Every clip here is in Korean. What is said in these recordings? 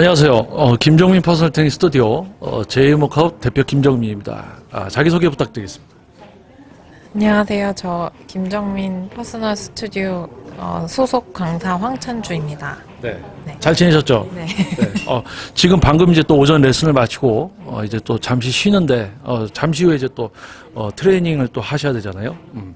안녕하세요. 어, 김정민 퍼스널 트레이닝 스튜디오 어, 제이모카웃 대표 김정민입니다. 아, 자기소개 부탁드리겠습니다. 안녕하세요. 저 김정민 퍼스널 스튜디오 어, 소속 강사 황찬주입니다. 네. 네. 잘 지내셨죠? 네. 네. 어, 지금 방금 이제 또 오전 레슨을 마치고 어, 이제 또 잠시 쉬는데 어, 잠시 후에 이제 또 어, 트레이닝을 또 하셔야 되잖아요. 음.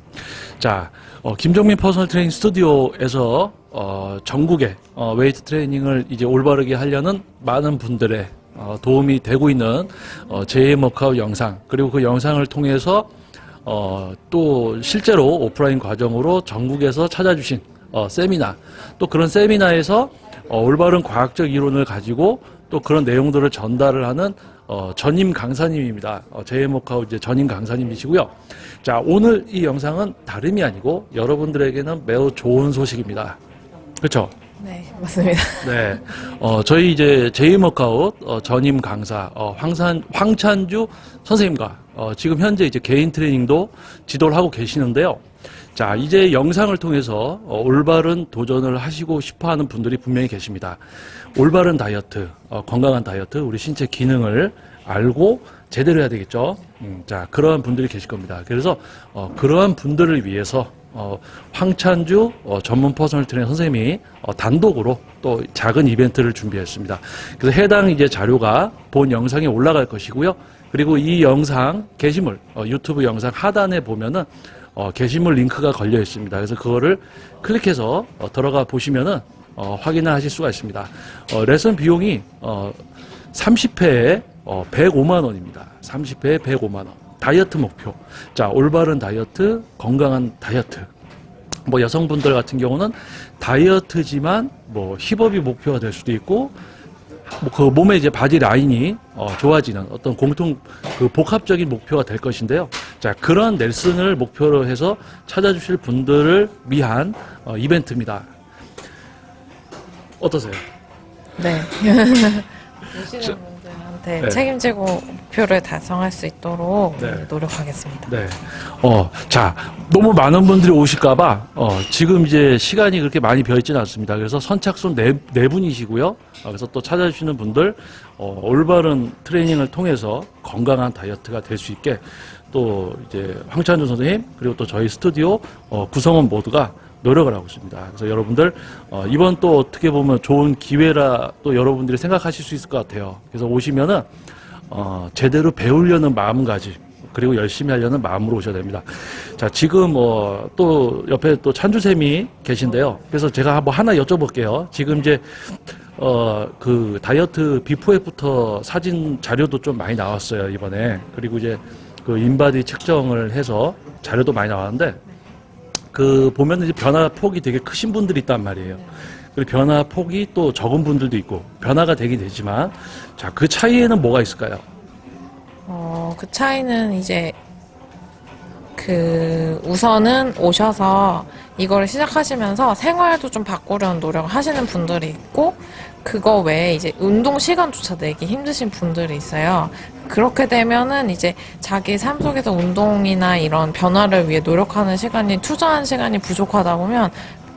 자, 어, 김정민 퍼스널 트레이닝 스튜디오에서 어, 전국에 어, 웨이트 트레이닝을 이제 올바르게 하려는 많은 분들의 어, 도움이 되고 있는 어, 제이 워크아웃 영상 그리고 그 영상을 통해서 어, 또 실제로 오프라인 과정으로 전국에서 찾아주신 어, 세미나 또 그런 세미나에서 어, 올바른 과학적 이론을 가지고 또 그런 내용들을 전달을 하는 어, 전임 강사님입니다. 어, 제이모카우 이제 전임 강사님이시고요. 자 오늘 이 영상은 다름이 아니고 여러분들에게는 매우 좋은 소식입니다. 그렇죠? 네, 맞습니다. 네. 어, 저희 이제 제이머카웃 어, 전임 강사 어, 황산 황찬주 선생님과 어, 지금 현재 이제 개인 트레이닝도 지도를 하고 계시는데요. 자, 이제 영상을 통해서 어, 올바른 도전을 하시고 싶어 하는 분들이 분명히 계십니다. 올바른 다이어트, 어, 건강한 다이어트, 우리 신체 기능을 알고 제대로 해야 되겠죠. 음, 자, 그러한 분들이 계실 겁니다. 그래서 어, 그러한 분들을 위해서 어, 황찬주 어, 전문 퍼스널 트레이너 선생님이 어, 단독으로 또 작은 이벤트를 준비했습니다. 그래서 해당 이제 자료가 본 영상에 올라갈 것이고요. 그리고 이 영상 게시물 어, 유튜브 영상 하단에 보면은 어, 게시물 링크가 걸려 있습니다. 그래서 그거를 클릭해서 어, 들어가 보시면은 어, 확인을 하실 수가 있습니다. 어, 레슨 비용이 어, 30회에 어, 105만 원입니다. 30회에 105만 원. 다이어트 목표. 자, 올바른 다이어트, 건강한 다이어트. 뭐 여성분들 같은 경우는 다이어트지만 뭐 힙업이 목표가 될 수도 있고 뭐그 몸의 이제 바디 라인이 어, 좋아지는 어떤 공통 그 복합적인 목표가 될 것인데요. 자 그런 넬슨을 목표로 해서 찾아주실 분들을 위한 어, 이벤트입니다. 어떠세요? 네. 분들한테 네. 책임지고 목표를 달성할 수 있도록 네. 노력하겠습니다. 네. 어, 자, 너무 많은 분들이 오실까봐, 어, 지금 이제 시간이 그렇게 많이 비어있지는 않습니다. 그래서 선착순 네, 네 분이시고요. 어, 그래서 또 찾아주시는 분들, 어, 올바른 트레이닝을 통해서 건강한 다이어트가 될 수 있게 또 이제 황찬준 선생님, 그리고 또 저희 스튜디오, 어, 구성원 모두가 노력을 하고 있습니다. 그래서 여러분들, 어, 이번 또 어떻게 보면 좋은 기회라 또 여러분들이 생각하실 수 있을 것 같아요. 그래서 오시면은, 어, 제대로 배우려는 마음가짐, 그리고 열심히 하려는 마음으로 오셔야 됩니다. 자, 지금 어, 또 옆에 또 찬주쌤이 계신데요. 그래서 제가 뭐 하나 여쭤볼게요. 지금 이제 어, 그 다이어트 비포 애프터 사진 자료도 좀 많이 나왔어요, 이번에. 그리고 이제 그 인바디 측정을 해서 자료도 많이 나왔는데 그 보면은 이제 변화 폭이 되게 크신 분들이 있단 말이에요. 그리고 변화 폭이 또 적은 분들도 있고 변화가 되긴 되지만 자, 그 차이에는 뭐가 있을까요? 어, 그 차이는 이제 그 우선은 오셔서 이거를 시작하시면서 생활도 좀 바꾸려는 노력을 하시는 분들이 있고 그거 외에 이제 운동 시간조차 내기 힘드신 분들이 있어요. 그렇게 되면은 이제 자기 삶 속에서 운동이나 이런 변화를 위해 노력하는 시간이 투자한 시간이 부족하다 보면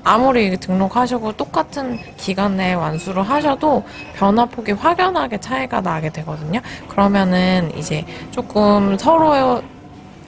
아무리 등록하시고 똑같은 기간 내에 완수를 하셔도 변화폭이 확연하게 차이가 나게 되거든요. 그러면은 이제 조금 서로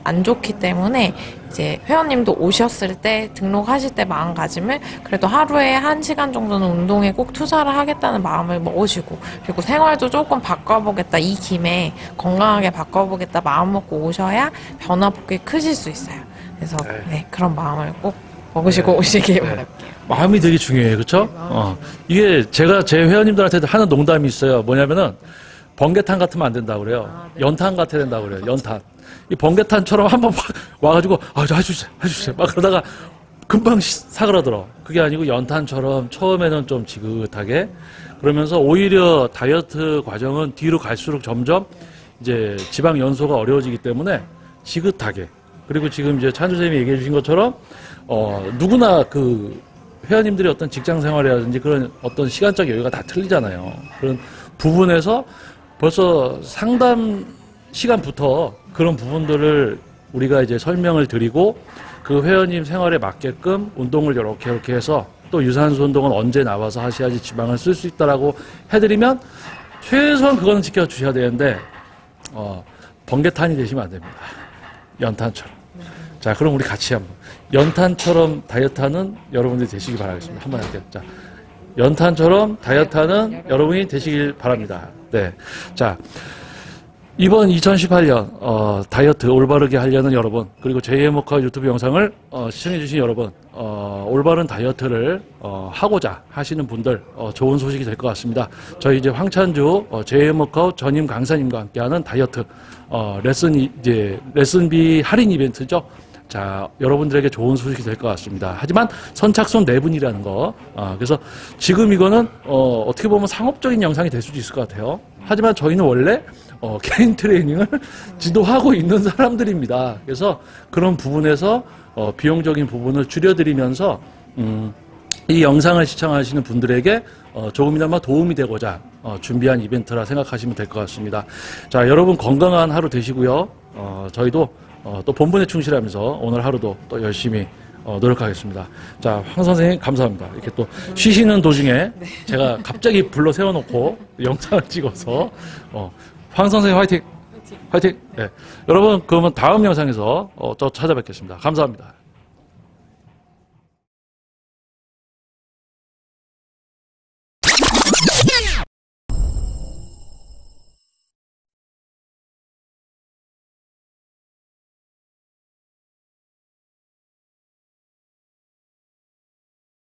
안 좋기 때문에 이제 회원님도 오셨을 때 등록하실 때 마음가짐을 그래도 하루에 한 시간 정도는 운동에 꼭 투자를 하겠다는 마음을 먹으시고 그리고 생활도 조금 바꿔보겠다 이 김에 건강하게 바꿔보겠다 마음 먹고 오셔야 변화 폭이 크실 수 있어요. 그래서 네. 네, 그런 마음을 꼭 먹으시고 오시길 네. 바랍니다. 마음이 되게 중요해요. 그렇죠? 어. 이게 제가 제 회원님들한테도 하는 농담이 있어요. 뭐냐면은 번개탄 같으면 안 된다고 그래요. 연탄 같아야 된다고 그래요. 연탄. 이 번개탄처럼 한번 확 와가지고 아, 저 해주세요. 해주세요. 막 그러다가 금방 시- 사그라들어. 그게 아니고 연탄처럼 처음에는 좀 지긋하게 그러면서 오히려 다이어트 과정은 뒤로 갈수록 점점 이제 지방 연소가 어려워지기 때문에 지긋하게 그리고 지금 이제 찬주 선생님이 얘기해 주신 것처럼 어 누구나 그 회원님들의 어떤 직장 생활이라든지 그런 어떤 시간적 여유가 다 틀리잖아요. 그런 부분에서 벌써 상담 시간부터 그런 부분들을 우리가 이제 설명을 드리고 그 회원님 생활에 맞게끔 운동을 이렇게 이렇게 해서 또 유산소 운동은 언제 나와서 하셔야지 지방을 쓸 수 있다라고 해드리면 최소한 그거는 지켜주셔야 되는데 어, 번개탄이 되시면 안 됩니다. 연탄처럼. 자, 그럼 우리 같이 한번 연탄처럼 다이어트하는 여러분들이 되시기 바라겠습니다. 한번 할게요. 자, 연탄처럼 다이어트하는 여러분이 되시길 바랍니다. 네, 자. 이번 2018년 어, 다이어트 올바르게 하려는 여러분 그리고 제이모카 유튜브 영상을 어, 시청해주신 여러분 어, 올바른 다이어트를 어, 하고자 하시는 분들 어, 좋은 소식이 될 것 같습니다. 저희 이제 황찬주 어, 제이모카 전임 강사님과 함께하는 다이어트 어, 레슨 이- 이제 레슨비 할인 이벤트죠. 자, 여러분들에게 좋은 소식이 될 것 같습니다. 하지만 선착순 네 분이라는 거. 아, 그래서 지금 이거는 어, 어떻게 보면 상업적인 영상이 될 수도 있을 것 같아요. 하지만 저희는 원래 어, 개인 트레이닝을 지도하고 있는 사람들입니다. 그래서 그런 부분에서 어, 비용적인 부분을 줄여드리면서 음, 이 영상을 시청하시는 분들에게 어, 조금이나마 도움이 되고자 어, 준비한 이벤트라 생각하시면 될 것 같습니다. 자, 여러분 건강한 하루 되시고요. 어, 저희도 어, 또 본분에 충실하면서 오늘 하루도 또 열심히 어, 노력하겠습니다. 자, 황 선생님 감사합니다. 이렇게 또 쉬시는 도중에 제가 갑자기 불러 세워놓고 영상을 찍어서 어, 황 선생님 화이팅! 화이팅! 네. 여러분 그러면 다음 영상에서 어, 또 찾아뵙겠습니다. 감사합니다.